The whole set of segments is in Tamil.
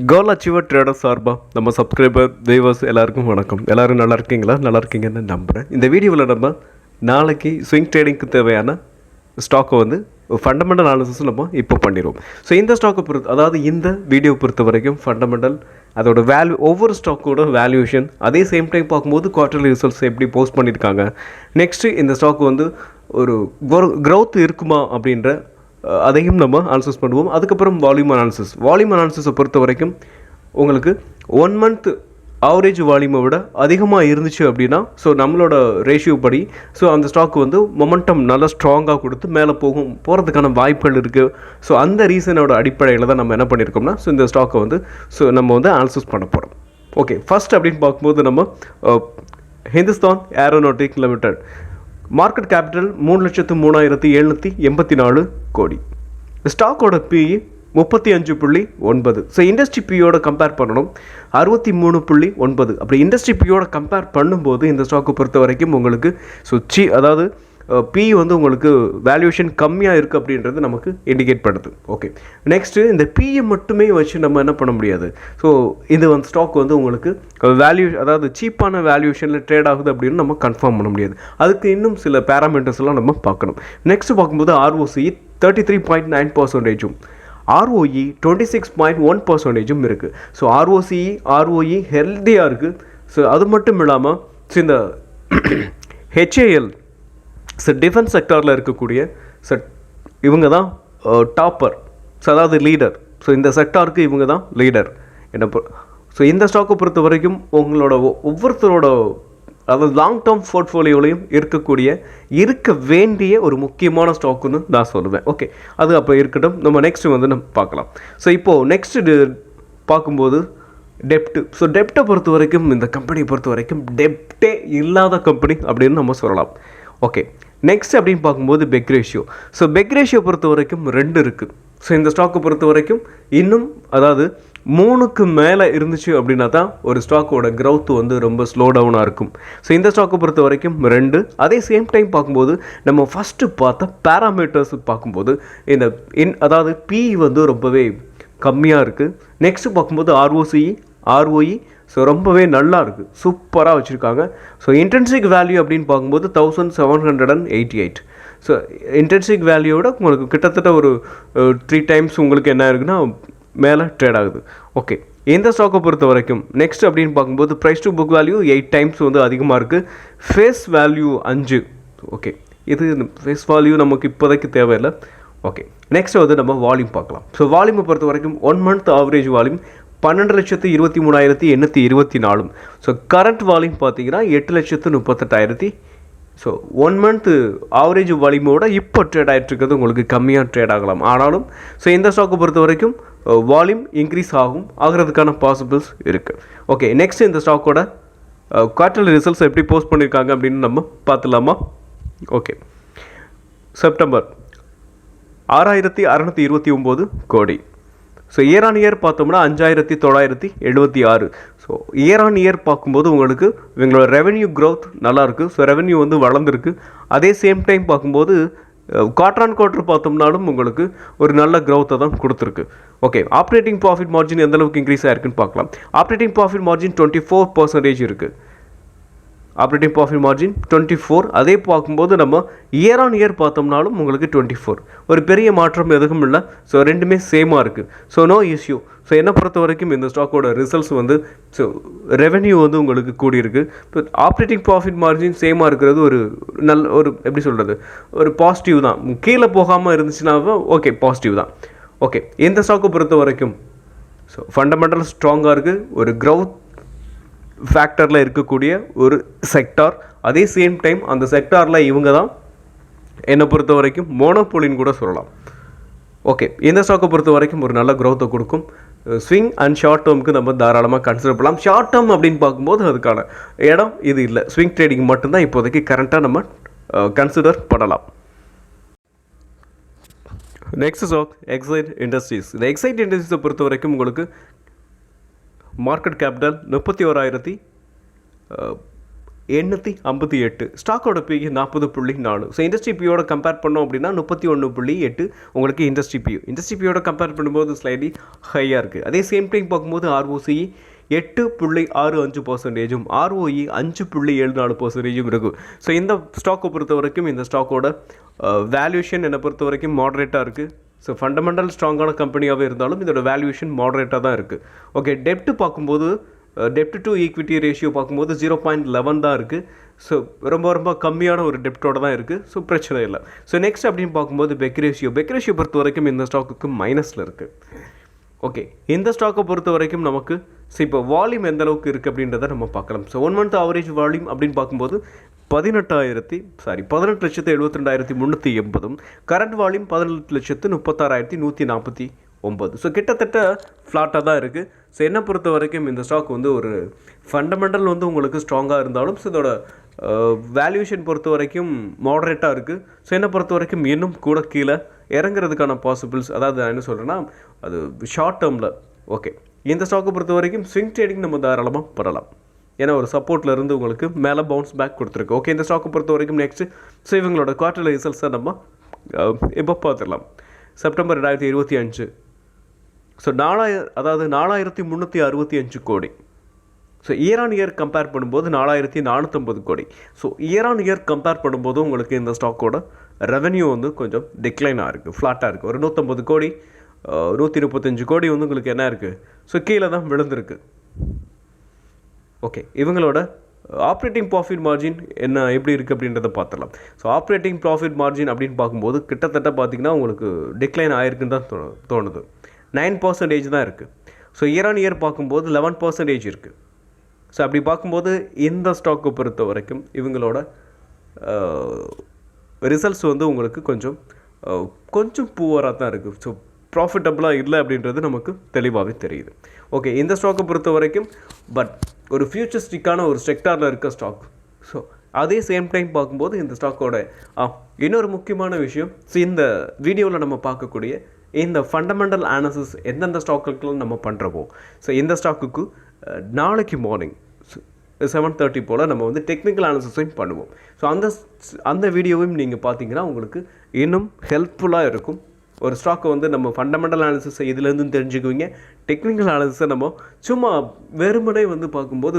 கோல் அச்சீவர் ட்ரேடர் சார்பாக நம்ம சப்ஸ்கிரைபர் வியூவர்ஸ் எல்லாருக்கும் வணக்கம். எல்லாரும் நல்லா இருக்கீங்களா? நல்லா இருக்கீங்கன்னு நம்புகிறேன் இந்த வீடியோவில் நம்ம நாளைக்கு ஸ்விங் ட்ரேடிங்க்கு தேவையான ஸ்டாக்கை வந்து ஃபண்டமெண்டல் அனாலிசிஸ் நம்ம இப்போ பண்ணிடுவோம். ஸோ இந்த ஸ்டாக்கை பொறுத்து அதாவது இந்த வீடியோ பொறுத்த வரைக்கும் ஃபண்டமெண்டல் அதோட வேல்யூ ஒவ்வொரு ஸ்டாக்கோட வேல்யூஷன் அதே சேம் டைம் பார்க்கும்போது குவார்டர்லி ரிசல்ட்ஸ் எப்படி போஸ்ட் பண்ணியிருக்காங்க நெக்ஸ்ட்டு இந்த ஸ்டாக் வந்து ஒரு க்ரோத் இருக்குமா அப்படின்ற அதையும் நம்ம அனாலிசிஸ் பண்ணுவோம். அதுக்கப்புறம் வால்யூம் அனாலிசிஸ் வால்யூம் அனாலிசிஸை பொறுத்த வரைக்கும் உங்களுக்கு ஒன் மந்த் ஆவரேஜ் வால்யூமை விட அதிகமாக இருந்துச்சு அப்படின்னா ஸோ நம்மளோட ரேஷியோ படி ஸோ அந்த ஸ்டாக் வந்து மொமெண்டம் நல்லா ஸ்ட்ராங்காக கொடுத்து மேலே போகும் போகிறதுக்கான வாய்ப்புகள் இருக்குது ஸோ அந்த ரீசனோட அடிப்படையில் தான் நம்ம என்ன பண்ணியிருக்கோம்னா ஸோ இந்த ஸ்டாக்கை வந்து ஸோ நம்ம வந்து அனாலிசிஸ் பண்ண போகிறோம் ஓகே ஃபஸ்ட் அப்படின்னு பார்க்கும்போது நம்ம Hindustan aeronautic limited market capital மூணு லட்சத்து மூணாயிரத்தி எழுநூற்றி எண்பத்தி நாலு கோடி. ஸ்டாக்கோட பிஇ முப்பத்தி அஞ்சு புள்ளி ஒன்பது. ஸோ இண்டஸ்ட்ரி பியோட கம்பேர் பண்ணணும். அறுபத்தி மூணு புள்ளி ஒன்பது. அப்படி இண்டஸ்ட்ரி பியோட கம்பேர் பண்ணும்போது இந்த ஸ்டாக்கை பொறுத்த வரைக்கும் உங்களுக்கு ஸோ சி அதாவது பி வந்து உங்களுக்கு வேல்யூஷன் கம்மியாக இருக்குது அப்படின்றது நமக்கு இண்டிகேட் பண்ணுது. ஓகே நெக்ஸ்ட்டு இந்த பியை மட்டுமே வச்சு நம்ம என்ன பண்ண முடியாது? ஸோ இது வந்து ஸ்டாக் வந்து உங்களுக்கு வேல்யூ அதாவது சீப்பான வேல்யூஷனில் ட்ரேட் ஆகுது அப்படின்னு நம்ம கன்ஃபார்ம் பண்ண முடியாது. அதுக்கு இன்னும் சில பேராமீட்டர்ஸ்லாம் நம்ம பார்க்கணும். நெக்ஸ்ட் பார்க்கும்போது ROC thirty three point nine பர்சன்டேஜும் ROE twenty six point one பர்சன்டேஜும் இருக்குது ஸோ ஆர்ஓசிஇ ஆர்ஓஇ ஹெல்த்தியாக இருக்குது ஸோ அது மட்டும் இல்லாமல் ஸோ இந்த ஹெச்ஏஎல் ஸோ டிஃபென்ஸ் செக்டாரில் இருக்கக்கூடிய ஸோ இவங்க தான் டாப்பர் ஸோ அதாவது லீடர் ஸோ இந்த செக்டாருக்கு இவங்க தான் லீடர் என்ன ஸோ இந்த ஸ்டாக்கை பொறுத்த வரைக்கும் உங்களோட ஒவ்வொருத்தரோட அதாவது லாங் டேர்ம் போர்ட்ஃபோலியோலையும் இருக்கக்கூடிய இருக்க வேண்டிய ஒரு முக்கியமான ஸ்டாக்குன்னு நான் சொல்லுவேன். ஓகே அது அப்போ இருக்கட்டும். நம்ம நெக்ஸ்ட் வந்து நம்ம பார்க்கலாம். ஸோ இப்போது நெக்ஸ்ட்டு பார்க்கும்போது டெப்ட்டு ஸோ டெப்ட்டை பொறுத்த வரைக்கும் இந்த கம்பெனியை பொறுத்த வரைக்கும் டெப்டே இல்லாத கம்பெனி அப்படின்னு நம்ம சொல்லலாம். ஓகே நெக்ஸ்ட் அப்படின்னு பார்க்கும்போது PEG ratio so PEG ratio பொறுத்த வரைக்கும் ரெண்டு இருக்குது ஸோ இந்த ஸ்டாக்கை பொறுத்த வரைக்கும் இன்னும் அதாவது மூணுக்கு மேலே இருந்துச்சு அப்படின்னா தான் ஒரு ஸ்டாக்கோட க்ரௌத் வந்து ரொம்ப ஸ்லோ டவுனாக இருக்கும். ஸோ இந்த ஸ்டாக்கை பொறுத்த வரைக்கும் ரெண்டு அதே சேம் டைம் பார்க்கும்போது நம்ம ஃபஸ்ட்டு பார்த்த பேராமீட்டர்ஸ் பார்க்கும்போது இந்த இன் அதாவது பி வந்து ரொம்பவே கம்மியாக இருக்குது நெக்ஸ்ட்டு பார்க்கும்போது ஆர்ஓசிஇ ஆர்ஓஇ ஸோ ரொம்பவே நல்லா இருக்குது சூப்பராக வச்சுருக்காங்க. ஸோ இன்டென்சிக் வேல்யூ அப்படின்னு பார்க்கும்போது thousand seven hundred and eighty eight so intrinsic வேல்யூவோட உங்களுக்கு கிட்டத்தட்ட ஒரு த்ரீ டைம்ஸ் உங்களுக்கு என்ன இருக்குன்னா மேலே ட்ரேட் ஆகுது. ஓகே இந்த ஸ்டாக்கை பொறுத்த வரைக்கும் நெக்ஸ்ட் அப்படின்னு பார்க்கும்போது price to book value eight times வந்து அதிகமாக இருக்குது ஃபேஸ் வேல்யூ அஞ்சு. ஓகே இது ஃபேஸ் வேல்யூ நமக்கு இப்போதைக்கு தேவையில்லை. ஓகே நெக்ஸ்ட் வந்து நம்ம வால்யூம் பார்க்கலாம். ஸோ வால்யூமை பொறுத்த வரைக்கும் ஒன் மந்த் ஆவரேஜ் வால்யூம் பன்னெண்டு லட்சத்து இருபத்தி மூணாயிரத்தி எண்ணூற்றி இருபத்தி நாலும் ஸோ கரண்ட் வால்யூம் பார்த்தீங்கன்னா எட்டு லட்சத்து முப்பத்தெட்டாயிரத்தி ஸோ ஒன் மந்த்து ஆவரேஜ் வால்யூமோட இப்போ ட்ரேட் ஆகிட்டுருக்கிறது உங்களுக்கு கம்மியாக ட்ரேட் ஆகலாம். ஆனாலும் ஸோ இந்த ஸ்டாக்கை பொறுத்த வரைக்கும் வால்யூம் uh, இன்க்ரீஸ் ஆகும். ஆகிறதுக்கான பாசிபிள்ஸ் இருக்குது ஓகே நெக்ஸ்ட் இந்த ஸ்டாக்கோட குவார்டர்லி ரிசல்ட்ஸ் எப்படி போஸ்ட் பண்ணியிருக்காங்க அப்படின்னு நம்ம பார்த்துலாமா? ஓகே செப்டம்பர் ஆறாயிரத்தி அறநூற்றி இருபத்தி ஒம்பது கோடி. ஸோ இயர் ஆன் இயர் பார்த்தோம்னா அஞ்சாயிரத்தி தொள்ளாயிரத்தி எழுபத்தி ஆறு. ஸோ இயர் ஆன் இயர் பார்க்கும்போது உங்களுக்கு இவங்களோட ரெவென்யூ க்ரோத் நல்லாயிருக்கு. ஸோ ரெவென்யூ வந்து வளர்ந்துருக்கு. அதே சேம் டைம் பார்க்கும்போது குவார்டர் ஆன் குவார்டர் பார்த்தோம்னாலும் உங்களுக்கு ஒரு நல்ல க்ரோத்தை தான் கொடுத்துருக்கு. ஓகே ஆப்ரேட்டிங் ப்ராஃபிட் மார்ஜின் எந்த அளவுக்கு இன்க்ரீஸ் ஆயிருக்குன்னு பார்க்கலாம். Operating profit margin twenty four percentage இருக்குது operating profit margin twenty four அதே பார்க்கும்போது நம்ம இயர் ஆன் இயர் பார்த்தோம்னாலும் உங்களுக்கு டுவெண்ட்டி ஃபோர் ஒரு பெரிய மாற்றம் எதுவும் இல்லை. ஸோ ரெண்டுமே சேமாக இருக்குது ஸோ நோ இஷ்யூ ஸோ என்னை பொறுத்த வரைக்கும் இந்த ஸ்டாக்கோட ரிசல்ட்ஸ் வந்து ஸோ ரெவென்யூ வந்து உங்களுக்கு கூடியிருக்கு. இப்போ ஆப்ரேட்டிங் ப்ராஃபிட் மார்ஜின் சேமாக இருக்கிறது. ஒரு நல்ல ஒரு எப்படி சொல்கிறது ஒரு பாசிட்டிவ் தான். கீழே போகாமல் இருந்துச்சுனாவே ஓகே பாசிட்டிவ் தான். ஓகே இந்த ஸ்டாக்கை பொறுத்த வரைக்கும் ஸோ ஃபண்டமெண்டல் ஸ்ட்ராங்காக இருக்குது ஒரு க்ரௌத் ஃபேக்டரில் இருக்கக்கூடிய ஒரு செக்டார் அதே சேம் டைம் அந்த செக்டாரில் இவங்க தான் என்னை பொறுத்த வரைக்கும் மோனோபோலின்னு கூட சொல்லலாம். ஓகே இந்த ஸ்டாக்கை பொறுத்த வரைக்கும் ஒரு நல்ல க்ரோத்தை கொடுக்கும். ஸ்விங் அண்ட் ஷார்ட் டேர்முக்கு நம்ம தாராளமாக கன்சிடர் பண்ணலாம். ஷார்ட் டேர்ம் அப்படின்னு பார்க்கும்போது அதுக்கான இடம் இது இல்லை. ஸ்விங் ட்ரேடிங் மட்டும்தான் இப்போதைக்கு கரண்ட்டாக நம்ம கன்சிடர் பண்ணலாம். நெக்ஸ்ட் ஸ்டாக் எக்ஸைட் இண்டஸ்ட்ரீஸ் இந்த எக்ஸைட் இண்டஸ்ட்ரீஸை பொறுத்த வரைக்கும் உங்களுக்கு மார்க்கெட் கேபிட்டல் முப்பத்தி ஓராயிரத்தி எண்ணூற்றி ஐம்பத்தி எட்டு. ஸ்டாக்கோட பிஇ நாற்பது புள்ளி நாலு. ஸோ இண்டஸ்ட்ரி பியோட கம்பேர் பண்ணோம் அப்படின்னா முப்பத்தி ஒன்று புள்ளி எட்டு உங்களுக்கு இண்டஸ்ட்ரி பியூ இண்டஸ்ட்ரி பியோட கம்பேர் பண்ணும்போது ஸ்லைட்லி ஹையாக இருக்குது அதே சேம் டைம் பார்க்கும்போது ஆர்ஓசிஇ எட்டு புள்ளி ஆறு அஞ்சு பர்சன்டேஜும் ஆர்ஓஇ அஞ்சு புள்ளி ஏழு நாலு பர்சன்டேஜும் இருக்கும் ஸோ இந்த ஸ்டாக்கை பொறுத்த வரைக்கும் இந்த ஸ்டாக்கோட வேல்யூஷன் என்னை பொறுத்த வரைக்கும் மாடரேட்டாக இருக்குது ஸோ ஃபண்டமெண்டல் ஸ்ட்ராங்கான கம்பெனியாகவே இருந்தாலும் இதோட வேல்யூஷன் மாடரேட்டாக தான் இருக்குது ஓகே டெப்ட் பார்க்கும்போது டெப்ட் டு ஈக்விட்டி ரேஷியோ பார்க்கும்போது ஜீரோ பாயிண்ட் லெவன் தான் இருக்குது ஸோ ரொம்ப ரொம்ப கம்மியான ஒரு டெப்டோட தான் இருக்குது ஸோ பிரச்சனை இல்லை. ஸோ நெக்ஸ்ட் அப்படின்னு பார்க்கும்போது பெக் ரேஷியோ பெக் ரேஷியோ பொறுத்த வரைக்கும் இந்த ஸ்டாக்குக்கு மைனஸில் இருக்குது ஓகே இந்த ஸ்டாக்கை பொறுத்த வரைக்கும் நமக்கு ஸோ இப்போ வால்யூம் எந்த அளவுக்கு இருக்குது அப்படின்றத நம்ம பார்க்கலாம். So one month average volume அப்படின்னு பார்க்கும்போது பதினெட்டாயிரத்தி சாரி பதினெட்டு லட்சத்து எழுபத்தி ரெண்டாயிரத்தி முந்நூற்றி எண்பதும் கரண்ட் வால்யூம் பதினெட்டு லட்சத்து முப்பத்தாறாயிரத்தி நூற்றி நாற்பத்தி ஒம்பது ஸோ கிட்டத்தட்ட ஃப்ளாட்டாக தான் இருக்குது ஸோ என்னை பொறுத்த வரைக்கும் இந்த ஸ்டாக் வந்து ஒரு ஃபண்டமெண்டல் வந்து உங்களுக்கு ஸ்ட்ராங்காக இருந்தாலும் ஸோ இதோட வேல்யூஷன் பொறுத்த வரைக்கும் மாடரேட்டாக இருக்குது ஸோ என்னை பொறுத்த வரைக்கும் இன்னும் கூட கீழே இறங்குறதுக்கான பாசிபிள்ஸ் அதாவது நான் என்ன சொல்கிறேன்னா அது ஷார்ட் டேர்மில் ஓகே இந்த ஸ்டாக்கை பொறுத்த வரைக்கும் ஸ்விங் ட்ரேடிங் நம்ம தாராளமாக பண்ணலாம். ஏன்னா ஒரு சப்போர்ட்டில் இருந்து உங்களுக்கு மேலே பவுன்ஸ் பேக் கொடுத்துருக்கு. ஓகே இந்த ஸ்டாக்கை பொறுத்த வரைக்கும் நெக்ஸ்ட்டு ஸோ இவங்களோட குவார்டர்லி ரிசல்ட்ஸை நம்ம இப்போ பார்த்துடலாம். செப்டம்பர் ரெண்டாயிரத்தி இருபத்தி அஞ்சு. ஸோ நாலாயிர அதாவது நாலாயிரத்தி முந்நூற்றி அறுபத்தி அஞ்சு கோடி. So year on year compare பண்ணும்போது நாலாயிரத்தி நானூற்றம்பது கோடி. So year on year compare பண்ணும்போது உங்களுக்கு இந்த ஸ்டாக்கோட ரெவென்யூ வந்து கொஞ்சம் டிக்ளைனாக இருக்குது ஃப்ளாட்டாக இருக்குது ஒரு நூற்றம்பது கோடி நூற்றி முப்பத்தஞ்சு கோடி வந்து உங்களுக்கு என்ன இருக்குது ஸோ கீழே தான் விழுந்திருக்கு. ஓகே இவங்களோட ஆப்ரேட்டிங் ப்ராஃபிட் மார்ஜின் என்ன எப்படி இருக்குது அப்படின்றத பார்த்துடலாம். ஸோ ஆப்ரேட்டிங் ப்ராஃபிட் மார்ஜின் அப்படின்னு பார்க்கும்போது கிட்டத்தட்ட பார்த்திங்கன்னா உங்களுக்கு டிக்ளைன் ஆயிருக்குன்னு தான் தோணு தோணுது. நைன் பர்சன்டேஜ் தான் இருக்குது ஸோ இயர் ஆன் இயர் பார்க்கும்போது லெவன் பர்சன்டேஜ் இருக்குது ஸோ அப்படி பார்க்கும்போது இந்த ஸ்டாக்கை பொறுத்த வரைக்கும் இவங்களோட ரிசல்ட்ஸ் வந்து உங்களுக்கு கொஞ்சம் கொஞ்சம் பூவராக தான் இருக்குது ஸோ ப்ராஃபிட்டபுளாக இல்லை அப்படின்றது நமக்கு தெளிவாகவே தெரியுது. ஓகே இந்த ஸ்டாக்கை பொறுத்த வரைக்கும் பட் ஒரு ஃபியூச்சரிஸ்டிக்கான ஒரு செக்டாரில் இருக்க ஸ்டாக் ஸோ அதே சேம் டைம் பார்க்கும்போது இந்த ஸ்டாக்கோட ஆ இன்னொரு முக்கியமான விஷயம் ஸோ இந்த வீடியோவில் நம்ம பார்க்கக்கூடிய இந்த ஃபண்டமெண்டல் அனாலிசிஸ் எந்தெந்த ஸ்டாக்குக்கெல்லாம் நம்ம பண்ணுறோமோ ஸோ இந்த ஸ்டாக்குக்கு நாளைக்கு மார்னிங் செவன் தேர்ட்டி போல் நம்ம வந்து டெக்னிக்கல் அனாலிசிஸையும் பண்ணுவோம். ஸோ அந்த அந்த வீடியோவையும் நீங்கள் பார்த்தீங்கன்னா உங்களுக்கு இன்னும் ஹெல்ப்ஃபுல்லாக இருக்கும். ஒரு ஸ்டாக்கை வந்து நம்ம ஃபண்டமெண்டல் அனாலிசிஸை இதுலேருந்து தெரிஞ்சுக்குவீங்க. டெக்னிக்கல் அனாலிசிஸை நம்ம சும்மா வெறுமனே வந்து பார்க்கும்போது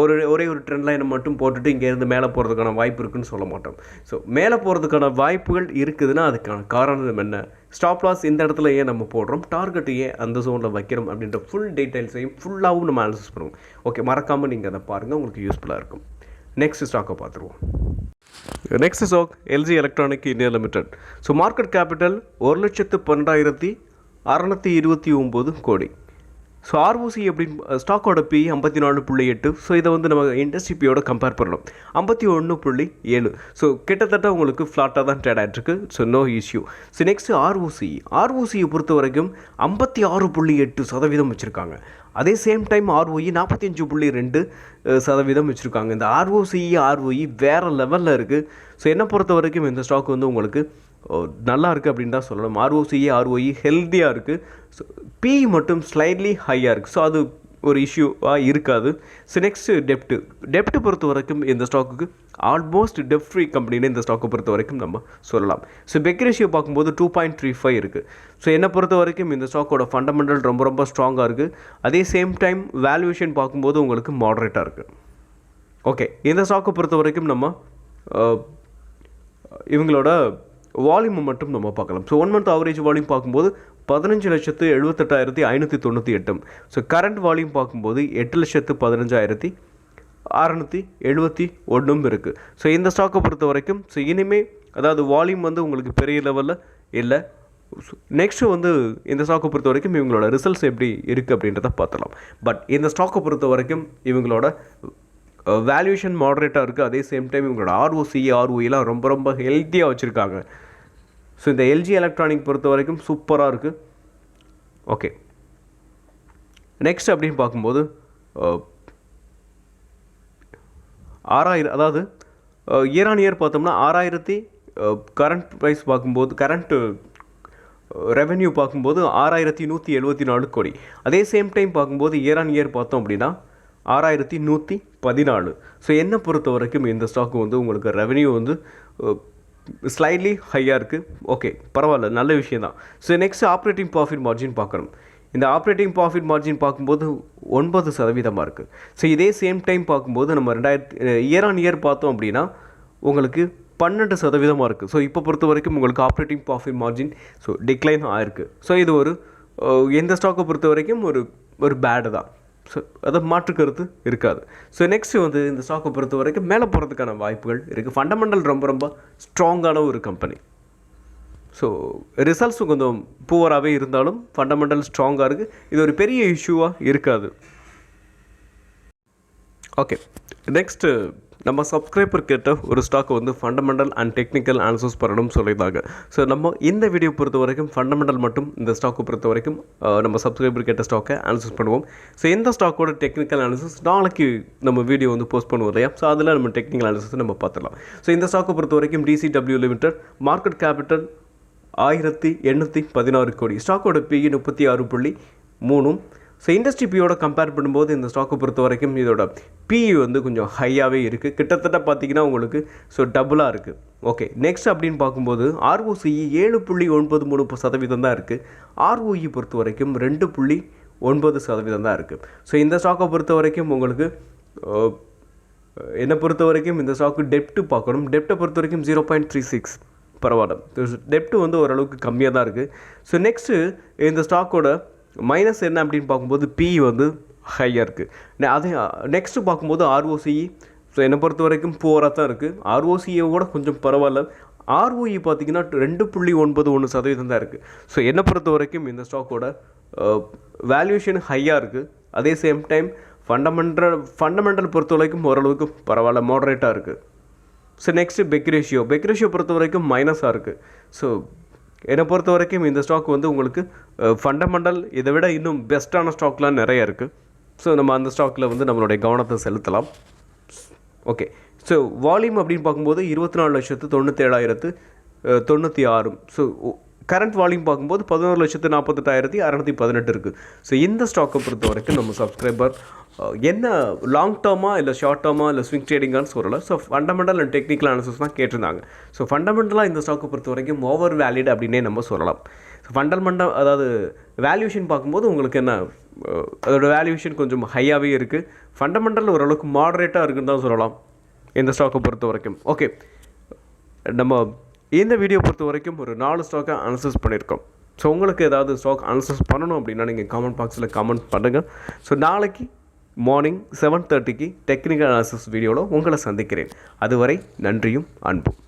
ஒரு ஒரே ஒரு ட்ரெண்ட் லைனை மட்டும் போட்டுட்டு இங்கேருந்து மேலே போகிறதுக்கான வாய்ப்பு இருக்குன்னு சொல்ல மாட்டோம். ஸோ மேலே போகிறதுக்கான வாய்ப்புகள் இருக்குதுன்னா அதுக்கான காரணம் என்ன? ஸ்டாப் லாஸ் இந்த இடத்துல ஏன் நம்ம போடுறோம்? டார்கெட் ஏன் அந்த ஜோனில் வைக்கிறோம்? அப்படின்ற ஃபுல் டீட்டெயில்ஸையும் ஃபுல்லாகவும் நம்ம அனாலிசிஸ் பண்ணுவோம். ஓகே மறக்காமல் நீங்கள் அதை பாருங்கள் உங்களுக்கு யூஸ்ஃபுல்லாக இருக்கும். நெக்ஸ்ட் ஸ்டாக்கை பார்த்துருவோம். Next stock LG electronic India limited so market capital ஒரு லட்சத்து பன்னெண்டாயிரத்தி அறநூற்றி இருபத்தி ஒம்பது கோடி. ஸோ ஆர்ஓசி அப்படின்னு ஸ்டாக்கோட பி ஐம்பத்தி நாலு புள்ளி எட்டு. ஸோ இதை வந்து நம்ம இண்டஸ்ட்ரி பியோட கம்பேர் பண்ணணும். ஐம்பத்தி ஒன்று புள்ளி ஏழு. ஸோ கிட்டத்தட்ட உங்களுக்கு ஃப்ளாட்டாக தான் ட்ரேட் ஆகிட்டுருக்கு so no issue so next ROC ஆர்ஓசியை பொறுத்த வரைக்கும் ஐம்பத்தி ஆறு புள்ளி எட்டு சதவீதம் வச்சுருக்காங்க. அதே சேம் டைம் ஆர்ஓஇ நாற்பத்தஞ்சு புள்ளி ரெண்டு சதவீதம் வச்சுருக்காங்க. இந்த ஆர்ஓசிஇ ஆர்ஓஇ வேறு லெவலில் இருக்குது ஸோ என்னை பொறுத்த வரைக்கும் இந்த ஸ்டாக் வந்து உங்களுக்கு நல்லா இருக்குது அப்படின்னு தான் சொல்லணும். ஆர்ஓசிஏ ஆர்ஓஇ ஹெல்த்தியாக இருக்குது ஸோ பி மட்டும் ஸ்லைட்லி ஹையாக இருக்குது ஸோ அது ஒரு இஷ்யூவாக இருக்காது. ஸோ நெக்ஸ்ட்டு டெப்ட்டு டெப்ட்டு பொறுத்த வரைக்கும் இந்த ஸ்டாக்குக்கு ஆல்மோஸ்ட் டெப் ஃப்ரீ கம்பெனின்னு இந்த ஸ்டாக்கை பொறுத்த வரைக்கும் நம்ம சொல்லலாம். ஸோ பெக் ரேஷியோ பார்க்கும்போது டூ பாயிண்ட் த்ரீ ஃபைவ் இருக்குது ஸோ என்னை பொறுத்த வரைக்கும் இந்த ஸ்டாக்கோட ஃபண்டமெண்டல் ரொம்ப ரொம்ப ஸ்ட்ராங்காக இருக்குது அதே சேம் டைம் வேல்யூவேஷன் பார்க்கும்போது உங்களுக்கு மாடரேட்டாக இருக்குது ஓகே இந்த ஸ்டாக்கை பொறுத்த வரைக்கும் நம்ம இவங்களோட வால்யூமை மட்டும் நம்ம பார்க்கலாம். So one month average volume பார்க்கும்போது பதினஞ்சு லட்சத்து எழுபத்தெட்டாயிரத்தி ஐநூற்றி தொண்ணூற்றி எட்டும் ஸோ கரண்ட் வால்யூம் பார்க்கும்போது எட்டு லட்சத்து பதினஞ்சாயிரத்தி அறநூற்றி எழுபத்தி ஒன்றும் இருக்குது ஸோ இந்த ஸ்டாக்கை பொறுத்த வரைக்கும் ஸோ இனிமேல் அதாவது வால்யூம் வந்து உங்களுக்கு பெரிய லெவலில் இல்லை. நெக்ஸ்ட்டு வந்து இந்த ஸ்டாக்கை பொறுத்த வரைக்கும் இவங்களோட ரிசல்ட்ஸ் எப்படி இருக்குது அப்படின்றத பார்த்தலாம் பட் இந்த ஸ்டாக்கை பொறுத்த வரைக்கும் இவங்களோட வேல்யூஷன் மாடரேட்டாக இருக்குது அதே சேம் டைம் இவங்களோட ஆர்ஓசி ஆர்ஓஇலாம் ரொம்ப ரொம்ப ஹெல்த்தியாக வச்சுருக்காங்க. ஸோ இந்த எல்ஜி எலக்ட்ரானிக் பொறுத்த வரைக்கும் சூப்பராக இருக்குது ஓகே நெக்ஸ்ட் அப்படின்னு பார்க்கும்போது uh, ஆறாயிரம் அதாவது இயர் ஆன் இயர் பார்த்தோம்னா ஆறாயிரத்தி uh, கரண்ட் ப்ரைஸ் பார்க்கும்போது கரண்ட்டு ரெவென்யூ uh, பார்க்கும்போது ஆறாயிரத்தி நூற்றி எழுபத்தி நாலு கோடி. அதே சேம் டைம் பார்க்கும்போது இயர் ஆன் இயர் பார்த்தோம் அப்படின்னா ஆறாயிரத்தி நூற்றி பதினாலு. ஸோ என்னை பொறுத்த வரைக்கும் இந்த ஸ்டாக் வந்து உங்களுக்கு ரெவென்யூ வந்து ஸ்லைட்லி ஹையாக இருக்குது ஓகே பரவாயில்ல நல்ல விஷயம் தான் so next operating profit margin பார்க்கணும். இந்த ஆப்ரேட்டிங் ப்ராஃபிட் மார்ஜின் பார்க்கும்போது ஒன்பது சதவீதமாக இருக்குது ஸோ இதே சேம் டைம் பார்க்கும்போது நம்ம ரெண்டாயிரத்தி இயர் ஆன் இயர் பார்த்தோம் அப்படின்னா உங்களுக்கு பன்னெண்டு சதவீதமாக இருக்குது ஸோ இப்போ பொறுத்த வரைக்கும் உங்களுக்கு operating profit margin so decline ஆயிருக்கு. ஸோ இது ஒரு எந்த ஸ்டாக்கை பொறுத்த வரைக்கும் ஒரு ஒரு பேடு தான். ஸோ அதை மாற்று கருத்து இருக்காது. ஸோ நெக்ஸ்ட் வந்து இந்த ஸ்டாக்கை பொறுத்த வரைக்கும் மேலே போகிறதுக்கான வாய்ப்புகள் இருக்குது ஃபண்டமெண்டல் ரொம்ப ரொம்ப ஸ்ட்ராங்கான ஒரு கம்பெனி ஸோ ரிசல்ட்ஸும் கொஞ்சம் பூவராகவே இருந்தாலும் ஃபண்டமெண்டல் ஸ்ட்ராங்காக இருக்குது இது ஒரு பெரிய இஷ்யூவாக இருக்காது. ஓகே நெக்ஸ்ட்டு நம்ம சப்ஸ்கிரைபர் கேட்ட ஒரு ஸ்டாக் வந்து ஃபண்டமெண்டல் அண்ட் டெக்னிக்கல் அனாலிசிஸ் பண்ணணும்னு சொல்லியிருந்தாங்க. ஸோ நம்ம இந்த வீடியோ பொறுத்த வரைக்கும் ஃபண்டமெண்டல் மட்டும் இந்த ஸ்டாக்கை பொறுத்த வரைக்கும் நம்ம சப்ஸ்கிரைபர் கேட்ட ஸ்டாக்கை அனாலிசிஸ் பண்ணுவோம். ஸோ இந்த ஸ்டாக்கோட டெக்னிக்கல் அனாலிசிஸ் நாளைக்கு நம்ம வீடியோ வந்து போஸ்ட் பண்ணுவோம் இல்லையா? ஸோ அதில் நம்ம டெக்னிக்கல் அனாலிசிஸ் நம்ம பார்த்துடலாம். ஸோ இந்த ஸ்டாக்கை பொறுத்த வரைக்கும் டிசிடபிள்யூ லிமிடெட் மார்க்கெட் கேபிட்டல் ஆயிரத்தி எண்ணூற்றி பதினாறு கோடி ஸ்டாக்கோட பிஇ முப்பத்தி ஆறு புள்ளி மூணும் ஸோ இண்டஸ்ட்ரி பியோட கம்பேர் பண்ணும்போது இந்த ஸ்டாக்கை பொறுத்த வரைக்கும் இதோட பிஇ வந்து கொஞ்சம் ஹையாகவே இருக்குது கிட்டத்தட்ட பார்த்தீங்கன்னா உங்களுக்கு ஸோ டபுளாக இருக்குது ஓகே நெக்ஸ்ட் அப்படின்னு பார்க்கும்போது ஆர்ஓசிஇ ஏழு புள்ளி ஒன்பது மூணு சதவீதம் தான் இருக்குது ஆர்ஓஇ பொறுத்த வரைக்கும் ரெண்டு புள்ளி ஒன்பது சதவீதம் தான் இருக்குது ஸோ இந்த ஸ்டாக்கை பொறுத்த வரைக்கும் உங்களுக்கு என்னை பொறுத்த வரைக்கும் இந்த ஸ்டாக்கு டெப்ட்டு பார்க்கணும். டெப்ட்டை பொறுத்த வரைக்கும் ஜீரோ பாயிண்ட் த்ரீ சிக்ஸ் பரவாயில்ல. டெப்ட்டு வந்து ஓரளவுக்கு கம்மியாக தான் இருக்குது ஸோ நெக்ஸ்ட்டு இந்த ஸ்டாக்கோட மைனஸ் என்ன அப்படின்னு பார்க்கும்போது பி வந்து ஹையாக இருக்குது அதே நெக்ஸ்ட்டு பார்க்கும்போது ஆர்ஓசிஇ ஸோ என்னை பொறுத்த வரைக்கும் போராக தான் இருக்குது ஆர்ஓசியை கூட கொஞ்சம் பரவாயில்ல. ஆர்ஓஇ பார்த்தீங்கன்னா ரெண்டு புள்ளி ஒன்பது ஒன்று சதவீதம் தான் இருக்குது ஸோ என்னை பொறுத்த வரைக்கும் இந்த ஸ்டாக்கோட வேல்யூஷன் ஹையாக இருக்குது அதே சேம் டைம் ஃபண்டமெண்டல் ஃபண்டமெண்டல் பொறுத்த வரைக்கும் ஓரளவுக்கு பரவாயில்ல மாடரேட்டாக இருக்குது ஸோ நெக்ஸ்ட்டு பெக்ரேஷியோ பெக்ரேஷியோ பொறுத்த வரைக்கும் மைனஸாக இருக்குது ஸோ என்னை பொறுத்த வரைக்கும் இந்த ஸ்டாக் வந்து உங்களுக்கு ஃபண்டமெண்டல் இதை விட இன்னும் பெஸ்ட்டான ஸ்டாக்லாம் நிறைய இருக்குது ஸோ நம்ம அந்த ஸ்டாக்கில் வந்து நம்மளுடைய கவனத்தை செலுத்தலாம். ஓகே ஸோ வால்யூம் அப்படின்னு பார்க்கும்போது இருபத்தி நாலு லட்சத்து தொண்ணூற்றேழாயிரத்து தொண்ணூற்றி ஆறும் ஸோ கரண்ட் வால்யூம் பார்க்கும்போது பதினோரு லட்சத்து நாற்பத்தெட்டாயிரத்தி அறநூற்றி பதினெட்டு இருக்குது ஸோ இந்த ஸ்டாக்கை பொறுத்த வரைக்கும் நம்ம சப்ஸ்கிரைபர் என்ன லாங் டேர்மாக இல்லை ஷார்ட் டேர்மாக இல்லை ஸ்விங் ட்ரேடிங்கான்னு சொல்லலை. So fundamental and technical analysis தான் கேட்டிருந்தாங்க. ஸோ ஃபண்டமெண்டலாக இந்த ஸ்டாக்கை பொறுத்த வரைக்கும் ஓவர் வேலிட் அப்படின்னே நம்ம சொல்லலாம். ஸோ ஃபண்டமெண்டல் அதாவது வேல்யூஷன் பார்க்கும்போது உங்களுக்கு என்ன அதோடய அதோட வேல்யூஷன் கொஞ்சம் ஹையாகவே இருக்குது ஃபண்டமெண்டல் ஓரளவுக்கு மாடரேட்டாக இருக்குன்னு தான் சொல்லலாம் இந்த ஸ்டாக்கை பொறுத்த வரைக்கும். ஓகே நம்ம இந்த வீடியோ பொறுத்த வரைக்கும் ஒரு நாலு ஸ்டாக்கை அனலைசிஸ் பண்ணியிருக்கோம். ஸோ உங்களுக்கு ஏதாவது ஸ்டாக் அனலைசிஸ் பண்ணணும் அப்படின்னா நீங்கள் கமெண்ட் பாக்ஸில் கமெண்ட் பண்ணுங்கள் ஸோ நாளைக்கு மார்னிங் செவன் தேர்ட்டிக்கு டெக்னிக்கல் அனாலிசிஸ் வீடியோவில் உங்களை சந்திக்கிறேன். அதுவரை நன்றியும் அன்பும்.